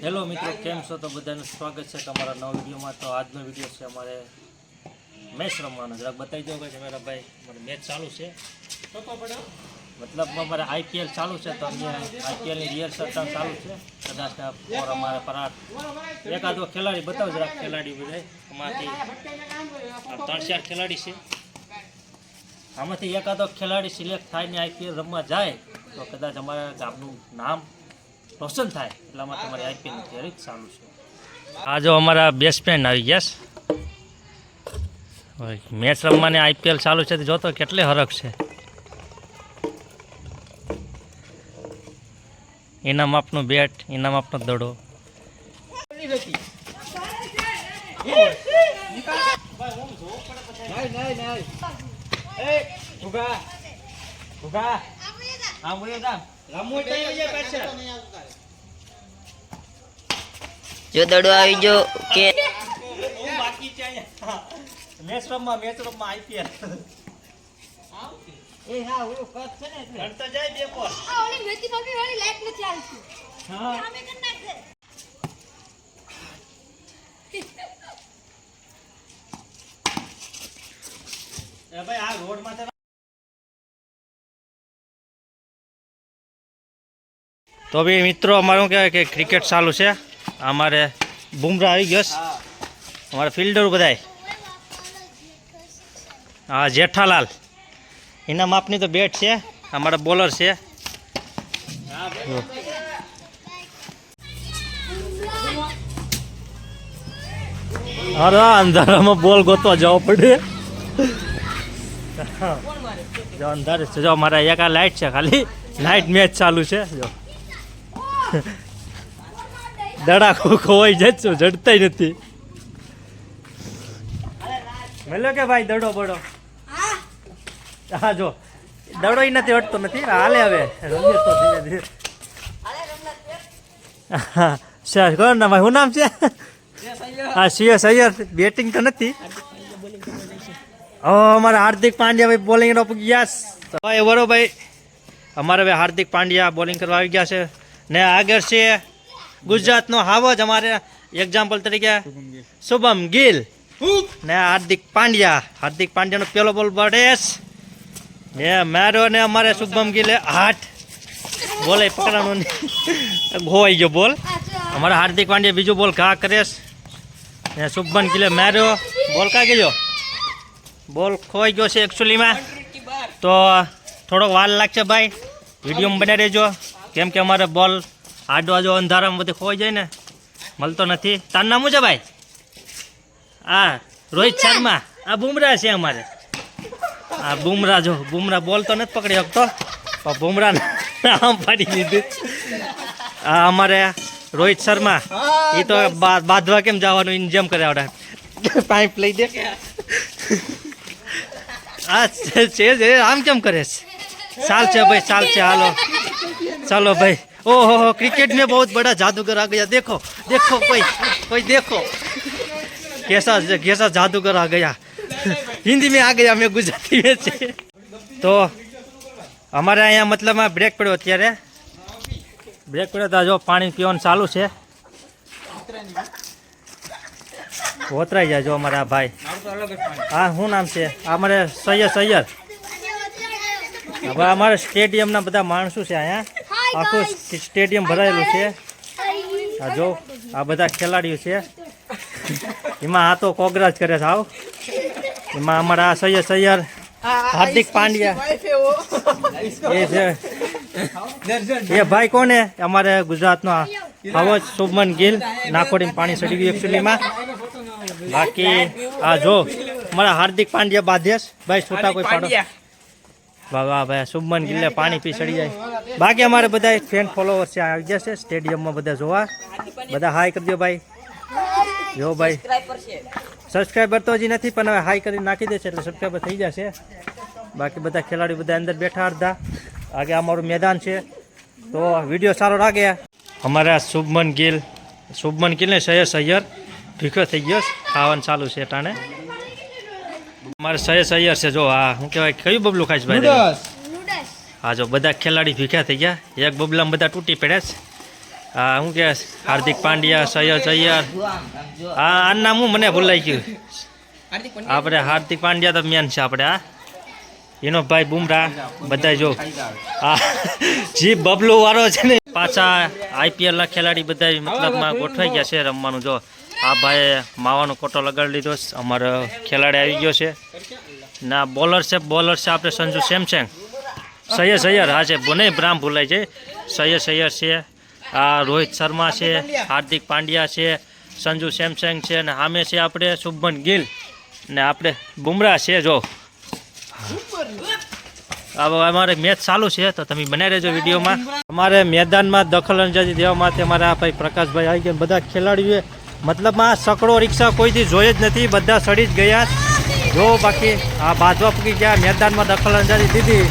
Hello મિત્રો, કેમ છો? તો બધાનું સ્વાગત છે તમારા નવા વિડીયોમાં. તો આજનો વીડિયો છે અમારે મેચ રમવાનો. જરાક બતાવી દો કે મેરા ભાઈ મારે મેચ ચાલુ છે. મતલબ અમારે આઈપીએલ ચાલુ છે, તો અહીંયા આઈપીએલની રિહર્સલ ચાલુ છે. કદાચ ફોર અમારે પરાટ એકાદો ખેલાડી બતાવો જરાક ખેલાડી બધા અમારાથી ત્રણ ચાર ખેલાડી છે. આમાંથી એકાદો ખેલાડી સિલેક્ટ થાય ને આઈપીએલ રમવા જાય, તો કદાચ અમારા ગામનું નામ રોશન થાય એટલા માટે અમારી આઈપીએલની તૈયારી ચાલુ છે. આ જો અમારા બેસ્ટફ્રેન્ડ આવી ગયા છે. મેચ રમવાની આઈપીએલ ચાલુ છે તો જોતો કેટલી હરખ છે. એના માપનું બેટ એના માપનો દડો. જો દડો આવી જો કે મેચ રમવા મેચ રમવા આઈપીએલ રડતો જાય બે પર. આ ઓલી મેથી ભાભી વાળી લાઈટ નથી આવતી. હા. અમે કર નાખે. એ ભાઈ આ રોડમાં તો બી મિત્રો અમારું કહેવાય કે ક્રિકેટ ચાલુ છે. અમારે બુમરાહ આવી ગયો અમારે ફિલ્ડર બધાય. હા જેઠાલાલ. એના માપની તો બેટ છે. અમારા બોલર છે. જો. અરે અંધારામાં બોલ ગોતવા જવો પડે. જો અંધારે છે. જો મારા એક આ લાઇટ છે ખાલી. લાઇટ મેચ ચાલુ છે. જો. દડા ખોવાઈ છે જડતાય નથી. મેલો કે ભાઈ દડો બડો? હા, જો. દડો ય નથી હટતો નથી હાલે હવે. રમીએ તો ધીરે હા સર કોણ ભાઈ, શું નામ છે? હા સીએસ અય્યર બેટિંગ તો નથી. હવે અમારા હાર્દિક પાંડ્યા ભાઈ બોલિંગ નો ગયા વરો ભાઈ, અમારે હવે હાર્દિક પાંડ્યા બોલિંગ કરવા આવી ગયા છે. ને આગળ છે ગુજરાતનો હાવજ અમારે એક્ઝામ્પલ તરીકે શુભમ ગિલ ને હાર્દિક પાંડ્યા. હાર્દિક પાંડ્યાનો પેલો બોલ બડેશ એ મારો ને અમારે શુભમ ગિલે હાથ. બોલે પકડવાનું ગોવાઈ ખોવાઈ ગયો બોલ અમારે હાર્દિક પાંડ્યા બીજો બોલ ઘા કરે છે. ને શુભમન ગિલે માર્યો. બોલ કા ગયો? બોલ ખોવાઈ ગયો છે એકચ્યુઅલીમાં તો થોડોક વાર લાગશે ભાઈ. વિડીયોમાં બનાવી દેજો. કેમ કે અમારે બોલ આડો આજો અંધારામાં બધે ખોવાઈ જાય ને મળતો નથી. તારું નામ છે ભાઈ? હા રોહિત શર્મા. આ બુમરાહ છે અમારે. આ બુમરાહ જો બુમરાહ બોલ તો નથી પકડી શકતો પણ બુમરા નામ પાડી દીધું. આ અમારે રોહિત શર્મા. એ તો બાંધવા કેમ જવાનું? એને જેમ કરે આવડે. પાઇપ લઈ દે. આ છે, આમ કેમ કરે છે? ચાલ છે ભાઈ ચાલ છે. હાલો. ચાલો ભાઈ. ओहो हो क्रिकेट में बहुत बड़ा जादूगर आ गया देखो देखो कोई कोई देखो कैसा कैसा जादूगर आ गया हिंदी में आ गया मैं गुजराती में છે તો અમારે અહીંયા મતલબમાં બ્રેક પડ્યો અત્યારે બ્રેક પડ્યો તો જો પાણી પીવાનું ચાલુ છે ઓતરાઈ જાય જો અમારા ભાઈ હા શું નામ છે આ અમારે સૈયદ સૈયદ હવે અમારે સ્ટેડિયમના બધા માણસો છે અહીંયા આખું સ્ટેડિયમ ભરાયેલું છે. આ જો આ બધા ખેલાડીઓ છે. એમાં આ તો કોગરાજ કરે છે આવ. એમાં અમારા સૈયદ સૈયદ હાર્દિક પાંડ્યા. એ છે. એ ભાઈ કોને અમારે ગુજરાતનો હવજ શુભમન ગિલ નાખોડીમાં પાણી સડી ગયું એકચ્યુઅલીમાં બાકી આ જો મારા હાર્દિક પાંડ્યા બાધેશ. ભાઈ છોટા કોઈ પાડો. વાહ વાહ ભાઈ શુભમન ગિલ્લે પાણી પી ચડી જાય. બાકી અમારે બધા ફેન ફોલોવર છે આવી ગયા છે સ્ટેડિયમમાં બધા જોવા. બધા હાઈ કરજો ભાઈ. જો ભાઈ. સબસ્ક્રાઈબર તો હજી નથી પણ હવે હાઈ કરી નાખી દેશે એટલે સબસ્ક્રાઈબર થઈ જશે. બાકી બધા ખેલાડીઓ બધા અંદર બેઠા અડધા. આગે અમારું મેદાન છે. તો વીડિયો સારો લાગે. અમારા શુભમન ગિલ શુભમન ગિલ ને સૈયદ સૈયર ભીખો થઈ ગયો. ખાવાનું ચાલુ છે ટાણે. અમારે સૈયદ સૈયર છે જો આ શું કહેવાય કયું બબલું ખાઈશ ભાઈ? હા જો બધા ખેલાડી ભીખ્યા થઈ ગયા. એક બબલામાં બધા તૂટી પડ્યા છે. હા શું કહે હાર્દિક પાંડ્યા સૈયદ સૈયર હા આ નામ હું મને ભૂલાઈ ગયું. આપણે હાર્દિક પાંડ્યા તો મેન છે આપણે હા. એનો ભાઈ બુમરા બધા જો. હા જી બબલો વાળો છે ને પાછા આઈપીએલ ના ખેલાડી બધા મતલબમાં ગોઠવાઈ ગયા છે રમવાનું જો. આ ભાઈ માવાનો કોટો લગાડી લીધો. અમારો ખેલાડી આવી ગયો છે. ના બોલર છે બોલર છે આપણે સંજુ સેમસંગ સૈયદ સૈયર હા છે નહીં બ્રામ ભૂલાય છે. સૈયદ સૈયર છે, આ રોહિત શર્મા છે, હાર્દિક પાંડ્યા છે, સંજુ સેમસંગ છે અને સામે છે આપણે શુભમન ગિલ ને આપણે બુમરાહ છે, જો. હવે અમારે મેચ ચાલુ છે, તો તમે બનાવી રહેજો વિડીયોમાં. અમારે મેદાનમાં દખલ અંજાજી દેવા માટે અમારા ભાઈ પ્રકાશભાઈ આવી ગયા. બધા ખેલાડીઓએ મતલબમાં સકડો રિક્ષા કોઈથી જોઈ જ નથી, બધા સડી જ ગયા. જો બાકી આ બાજવા પૂકી ગયા, મેદાનમાં દખલ અંદાજી દીધી.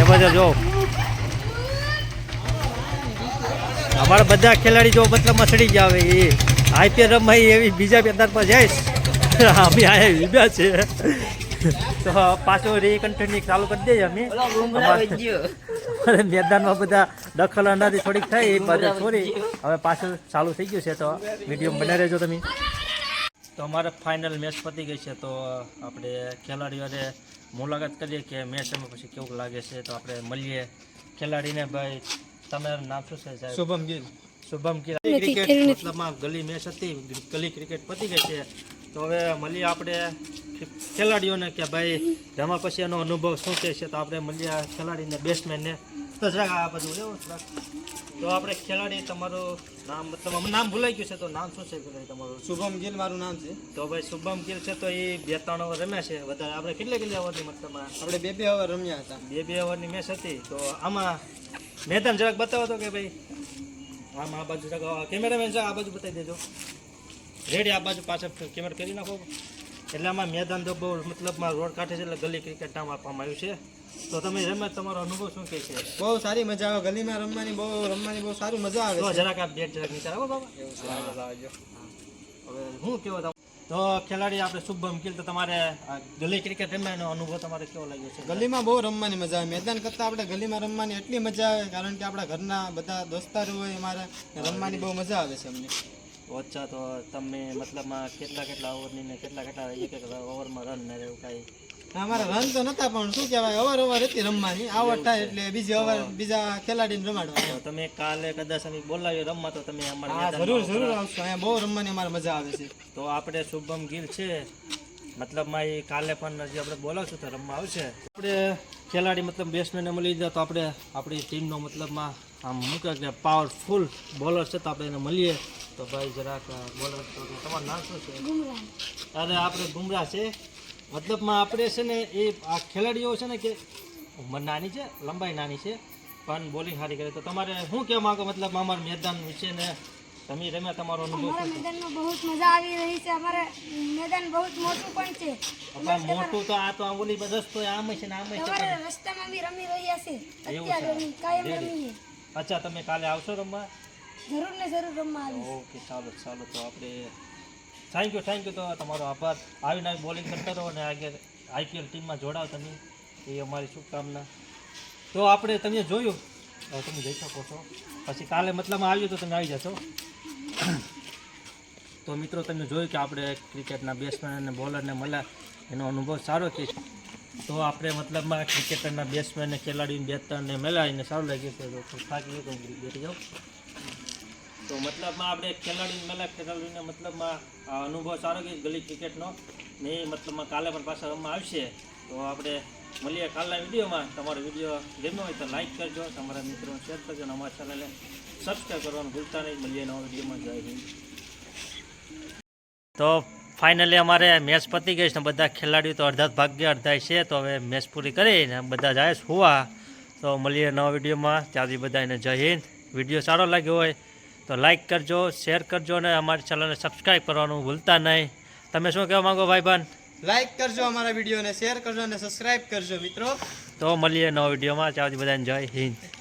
એ બધા જો. અમારા બધા ખેલાડી જો મતલબમાં સડી ગયા હવે એ. આઈપીએલ રમાઈ એવી બીજા મેદાનમાં જઈશ. અમે આ ઉભ્યા છે તો પાછો રીકન્ટિન્યુ ચાલુ કરી દઈએ અમે. મેદાનમાં બધા દખલ અનાથી થોડીક થઈ એ બધા છોડી. હવે પાછું ચાલુ થઈ ગયું છે તો વીડિયો બનાવી રહેજો તમે. તો અમારે ફાઇનલ મેચ પતી ગઈ છે તો આપણે ખેલાડીઓને મુલાકાત કરીએ કે મેચ અમે પછી કેવું લાગે છે તો આપણે મળીએ. ખેલાડીને ભાઈ તમારું નામ શું છે સાહેબ? શુભમ ગીર શુભમ ગીર ક્રિકેટ મતલબમાં ગલી મેચ હતી ગલી ક્રિકેટ પતી ગઈ છે. તો હવે મળીએ આપણે ખેલાડીઓને કે ભાઈ રમા પછી એનો અનુભવ શું કહે છે તો આપણે મળીએ ખેલાડીને બેટ્સમેનને. તો જરાક આ બધું લેવો જરાક. તો આપણે ખેલાડી તમારું નામ મતલબ નામ ભૂલાઈ ગયું છે તો નામ શું છે તમારું? શુભમ ગીલ મારું નામ છે. તો ભાઈ શુભમ ગીલ છે તો એ બે ત્રણ ઓવર રમ્યા છે. વધારે આપણે કેટલી કેટલી ઓવરની મતલબ આપણે બે બે ઓવર રમ્યા હતા. બે બે ઓવરની મેચ હતી. તો આમાં મેદાન જરાક બતાવો તો કે ભાઈ આમાં આ બાજુ જરાક કેમેરામેન છે આ બાજુ બતાવી દેજો. રેડી આ બાજુ પાછળ કેમેરા કરી નાખો. એટલે આમાં મેદાન તો બહુ મતલબમાં રોડ કાંઠે છે એટલે ગલી ક્રિકેટ નામ આપવામાં આવ્યું છે. તો તમે રમે તમારો અનુભવ શું કહે છે? બહુ સારી મજા આવે ગલીમાં રમવાની બહુ રમવાની બહુ સારું મજા આવે તો જરાક આ બેટ જરાક નીચે આવો બાબા. હવે હું કેવો તમે તો ખેલાડી આપણે શુભમ ગિલ તો તમારે આ ગલી ક્રિકેટ રમવાનો અનુભવ તમારે કેવો લાગ્યો છે? ગલીમાં બહુ રમવાની મજા આવે. મેદાન કરતાં આપણે ગલીમાં રમવાની એટલી મજા આવે કારણ કે આપણા ઘરના બધા દોસ્તારો હોય અમારે રમવાની બહુ મજા આવે છે અમને. અચ્છા તો તમે મતલબમાં કેટલા કેટલા ઓવરની ને કેટલા કેટલા એક એક ઓવરમાં રન ને એવું કાંઈ? અમારે રન તો નતા પણ શું કહેવાય અવાર અવાર હતી રમવાની. આવડ થાય એટલે બીજી અવાર બીજા ખેલાડીને રમાડવા. તમે કાલે કદાચ અમે બોલાવીએ રમવા તો તમે અમારે જરૂર જરૂર આવશો. અહીંયા બહુ રમવાની અમારે મજા આવે છે. તો આપણે શુભમ ગીલ છે. મતલબમાં એ કાલે પણ જે આપણે બોલાવશું તો રમવા આવશે. આપણે ખેલાડી મતલબ બેટ્સમેનને મળી જાય તો આપણે આપણી ટીમનો મતલબમાં આમ મૂકે કે પાવરફુલ બોલર છે તો આપણે એને મળીએ. તો ભાઈ જરાક બોલર તો તમારું નામ શું છે? અરે આપણે ગુમરા છે. મતલબમાં આપણે છે ને એ આ ખેલાડીઓ છે ને કે ઉંમર નાની છે લંબાઈ નાની છે પણ બોલિંગ સારી કરે. તો તમારે શું કહેવા માગો? મતલબ અમારા મેદાન વિશે ને તમે રમ્યા તમારો અનુભવ મેદાનમાં બહુ મજા આવી રહી છે. અમારે મેદાન બહુ મોટું પણ છે. અમાર મોટું તો આ તો આંગોલી બસ તો આમ છે ને આમ છે. રસ્તામાં અમે રમી રહ્યા છે. અત્યારે કાયમ રમીએ. અચ્છા તમે કાલે આવશો રમવા? જરૂર ને જરૂર રમવા આવીશ. ઓકે ચાલો ચાલો તો આપણે થેન્ક યુ થેન્ક યુ તો તમારો આભાર. આવીને આવી બોલિંગ કરતા રહો અને આગળ આઈપીએલ ટીમમાં જોડાવ તમે. એ અમારી શુભકામના. તો આપણે તમે જોયું. તમે જઈ શકો છો. પછી કાલે મતલબમાં આવ્યું તો તમે આવી જશો. તો મિત્રો તમે જોયું કે આપણે ક્રિકેટના બેટ્સમેન અને બોલરને મળ્યા. એનો અનુભવ સારો છે તો આપણે મતલબમાં ક્રિકેટરના બેટ્સમેનને, ખેલાડીને બે ત્રણને એને સારું લાગ્યું તો થાકી ગયો બેઠી જાઉં. તો મતલબમાં આપણે ખેલાડીને મળ્યા ખેલાડીને મતલબમાં અનુભવ સારો કે ગલી ક્રિકેટનો. ને મતલબમાં કાલે પણ પાછા રમવા આવશે. તો આપણે મળીએ કાલના વિડીયોમાં. તમારો વીડિયો ગમ્યો હોય તો લાઈક કરજો. તમારા મિત્રોને શેર કરજો અને અમારા ચેનલને સબસ્ક્રાઈબ કરવાનું ભૂલતા નહીં. મળીએ નવા વિડીયોમાં. જય હિન્દ. તો ફાઇનલી અમારે મેચ પતી ગઈ છે ને બધા ખેલાડીઓ તો અડધા ભાગ્ય અડધા છે તો હવે મેચ પૂરી કરીને બધા જાય હોવા. તો મળીએ નવા વિડીયોમાં. ત્યાંથી બધાને જય હિન્દ. વીડિયો સારો લાગ્યો હોય તો લાઇક કરજો શેર કરજો અને અમારી ચેનલને સબસ્ક્રાઈબ કરવાનું ભૂલતા નહીં. તમે શું કહેવા માંગો ભાઈબંધ લાઇક કરજો અમારા વિડીયોને શેર કરજો અને સબસ્ક્રાઇબ કરજો મિત્રો. તો મળીએ નવા વિડીયોમાં. ત્યાંથી બધાને જય હિન્દ.